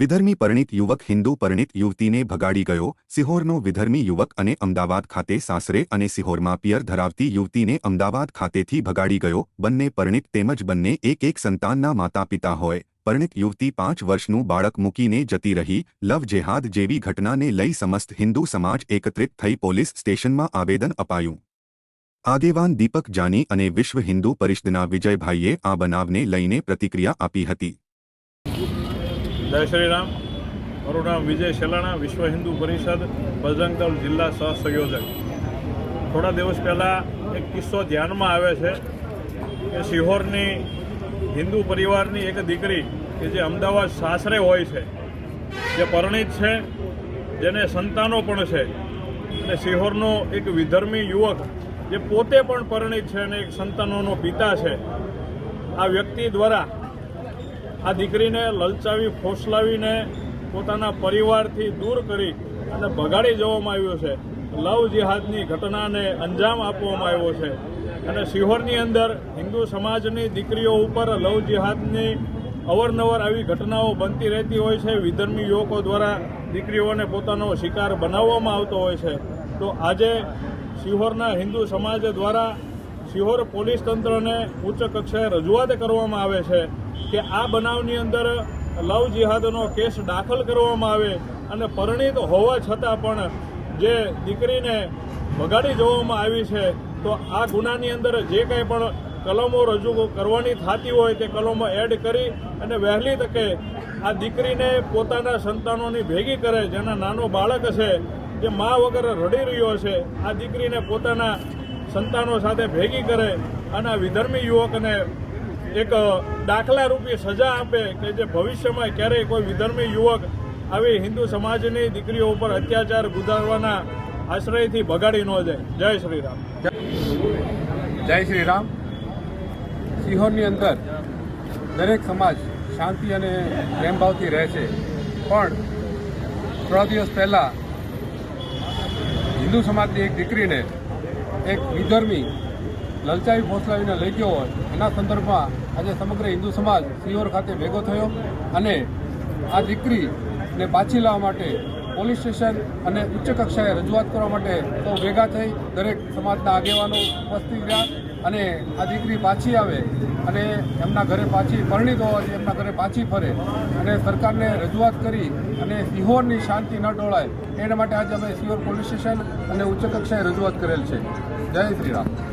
વિધર્મી પરિણીત યુવક હિન્દુ પરણિત યુવતીને ભગાડી ગયો. સિહોરનો વિધર્મી યુવક અને અમદાવાદ ખાતે સાસરે અને સિહોરમાં પિયર ધરાવતી યુવતીને અમદાવાદ ખાતેથી ભગાડી ગયો. બંને પરિણિત તેમજ બંને એક એક સંતાનના માતા પિતા હોય. પરિણિત યુવતી પાંચ વર્ષનું બાળક મૂકીને જતી રહી. લવ જેહાદ જેવી ઘટનાને લઈ સમસ્ત હિન્દુ સમાજ એકત્રિત થઈ પોલીસ સ્ટેશનમાં આવેદન અપાયું. આગેવાન દીપક જાની અને વિશ્વ હિન્દુ પરિષદના વિજયભાઈએ આ બનાવને લઈને પ્રતિક્રિયા આપી હતી. જય શ્રી રામ મારું નામ વિજય શેલાણા, વિશ્વ હિન્દુ પરિષદ, બજરંગ દળ જિલ્લા સહસંયોજક થોડા દિવસ પહેલાં એક કિસ્સો ધ્યાનમાં આવે છે કે સિહોરની હિન્દુ પરિવારની એક દીકરી કે જે અમદાવાદ સાસરે હોય છે, જે પરણિત છે, જેને સંતાનો પણ છે, અને સિહોરનો એક વિધર્મી યુવક જે પોતે પણ પરિણીત છે અને એક સંતાનોનો પિતા છે, આ વ્યક્તિ દ્વારા આ દીકરીને લલચાવી, ફોસલાવીને પોતાના પરિવારથી દૂર કરી અને ભગાડી જવામાં આવ્યો છે. લવ જિહાદની ઘટનાને અંજામ આપવામાં આવ્યો છે. અને સિહોરની અંદર હિન્દુ સમાજની દીકરીઓ ઉપર લવ જિહાદની અવરનવર આવી ઘટનાઓ બનતી રહેતી હોય છે. વિધર્મી યુવકો દ્વારા દીકરીઓને પોતાનો શિકાર બનાવવામાં આવતો હોય છે. તો આજે સિહોરના હિન્દુ સમાજ દ્વારા સિહોર પોલીસ તંત્રને ઉચ્ચ કક્ષાએ રજૂઆત કરવામાં આવે છે કે આ બનાવની અંદર લવ જિહાદનો કેસ દાખલ કરવામાં આવે અને પરિણીત હોવા છતાં પણ જે દીકરીને બગાડી જવામાં આવી છે, તો આ ગુનાની અંદર જે કંઈ પણ કલમો રજૂ કરવાની થતી હોય તે કલમો એડ કરી અને વહેલી તકે આ દીકરીને પોતાના સંતાનોની ભેગી કરે, જેના નાનો બાળક છે, જે મા વગર રડી રહ્યો છે, આ દીકરીને પોતાના સંતાનો સાથે ભેગી કરે અને વિધર્મી યુવકને એક દાખલા રૂપી સજા આપે કે જે ભવિષ્યમાં ક્યારેય કોઈ વિધર્મી યુવક આવી હિન્દુ સમાજની દીકરીઓ ઉપર અત્યાચાર ગુજારવાના આશ્રયથી બગાડી ન જાય જય શ્રી રામ જય શ્રી રામ સિહોરની અંદર દરેક સમાજ શાંતિ અને પ્રેમભાવથી રહે છે. પણ થોડા દિવસ પહેલાં હિન્દુ સમાજની એક દીકરીને એક વિધર્મી લલચાવી ફોસલાવીને લઈ ગયો હોય, એના સંદર્ભમાં આજે સમગ્ર હિન્દુ સમાજ સિહોર ખાતે ભેગો થયો અને આ દીકરીને પાછી લાવવા માટે પોલીસ સ્ટેશન અને ઉચ્ચ કક્ષાએ રજૂઆત કરવા માટે સૌ ભેગા થઈ દરેક સમાજના આગેવાનો ઉપસ્થિત રહ્યા. અને આ દીકરી પાછી આવે અને એમના ઘરે પાછી પરણિત હોવાથી એમના ઘરે પાછી ફરે અને સરકારને રજૂઆત કરી અને સિહોરની શાંતિ ન ટોળાય એના માટે આજે અમે સિહોર પોલીસ સ્ટેશન અને ઉચ્ચ કક્ષાએ રજૂઆત કરેલ છે. જય શ્રી રામ.